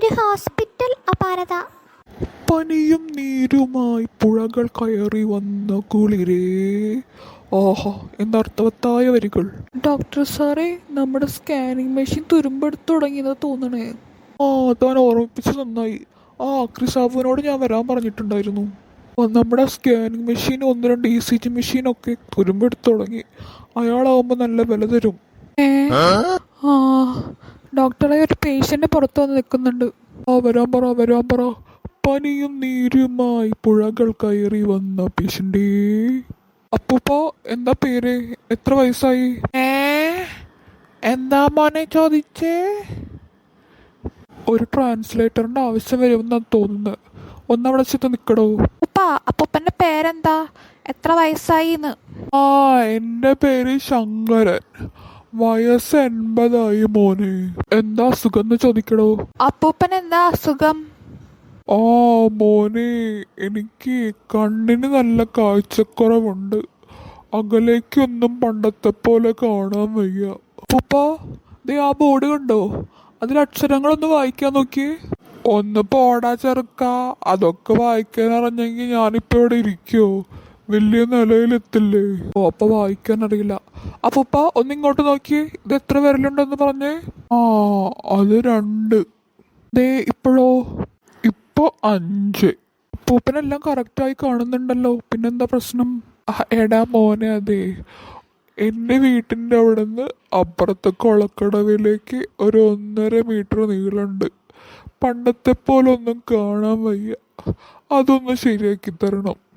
ഒരു ഹോസ്പിറ്റൽ അപാരത. പനിയും നീരുമായി പുഴകൾ കയറി വന്ന കുളിരേ. ആഹാ എന്നർത്ഥവത്തായ വരികൾ. ഡോക്ടർ സാറേ നമ്മുടെ സ്കാനിങ് മെഷീൻ തുരുമ്പെടുത്ത് തുടങ്ങിയത് തോന്നണേ. ആ താൻ ഓർമ്മിപ്പിച്ച് നന്നായി. ആ ക്രിസാബുവിനോട് ഞാൻ വരാൻ പറഞ്ഞിട്ടുണ്ടായിരുന്നു. നമ്മുടെ സ്കാനിങ് മെഷീൻ ഒന്ന് രണ്ട് ഇ സി ജി മെഷീനൊക്കെ തുരുമ്പെടുത്ത് തുടങ്ങി. അയാളാവുമ്പോൾ നല്ല വില തരും. ആ ഡോക്ടറെ ഒരു പേഷ്യന്റ് പുറത്ത് വന്ന് നിൽക്കുന്നുണ്ട്. ആ വരാൻ പറ വരാൻ പറ പനിയും നീരുമായി പുഴകൾ കയറി വന്ന പേഷ്യന്റേ അപ്പൂപ്പോ എന്താ പേര്? എത്ര വയസ്സായി? ഏ എന്താ മോനെ ചോദിച്ചേ? ഒരു ട്രാൻസ്ലേറ്ററിന്റെ ആവശ്യം വരുമെന്നാണ് തോന്നുന്നത്. ഒന്നവിടെ ചെന്ന് നിൽക്കടോ അപ്പാ അപ്പൂപ്പന്റെ പേരെന്താ? എത്ര വയസ്സായിന്ന്? ആ എന്റെ പേര് ശങ്കരൻ. വയസ്സ് എൺപതായി മോനെ. എന്താ സുഖം എന്ന് ചോദിക്കടോ? അപ്പൂപ്പൻ എന്താ അസുഖം? ആ മോനെ എനിക്ക് കണ്ണിന് നല്ല കാഴ്ചക്കുറവുണ്ട്. അകലേക്കൊന്നും പണ്ടത്തെ പോലെ കാണാൻ വയ്യ. അപ്പൂപ്പ ദേ ആ ബോർഡ് കണ്ടോ? അതിൽ അക്ഷരങ്ങളൊന്ന് വായിക്കാൻ നോക്കിയേ. ഒന്ന് പോടാ ചെറുക്ക അതൊക്കെ വായിക്കാൻ അറിഞ്ഞെങ്കിൽ ഞാനിപ്പോ ഇവിടെ ഇരിക്കോ. വലിയ നിലയിലെത്തില്ലേ? ഓ അപ്പൊ വായിക്കാൻ അറിയില്ല അപ്പൊപ്പ ഒന്ന് ഇങ്ങോട്ട് നോക്കിയേ ഇത് എത്ര വിരലുണ്ടെന്ന് പറഞ്ഞേ? ആ അത് രണ്ട്. ദേ ഇപ്പോഴോ? ഇപ്പൊ അഞ്ച്. പൂപ്പനെല്ലാം കറക്റ്റായി കാണുന്നുണ്ടല്ലോ. പിന്നെന്താ പ്രശ്നം? എടാ മോനെ അതെ. എന്റെ വീട്ടിന്റെ അവിടെ നിന്ന് അപ്പുറത്തെ കൊളക്കടവിലേക്ക് ഒരു ഒന്നര മീറ്റർ നീളമുണ്ട്. പണ്ടത്തെ പോലൊന്നും കാണാൻ വയ്യ. അതൊന്ന് ശരിയാക്കി തരണം.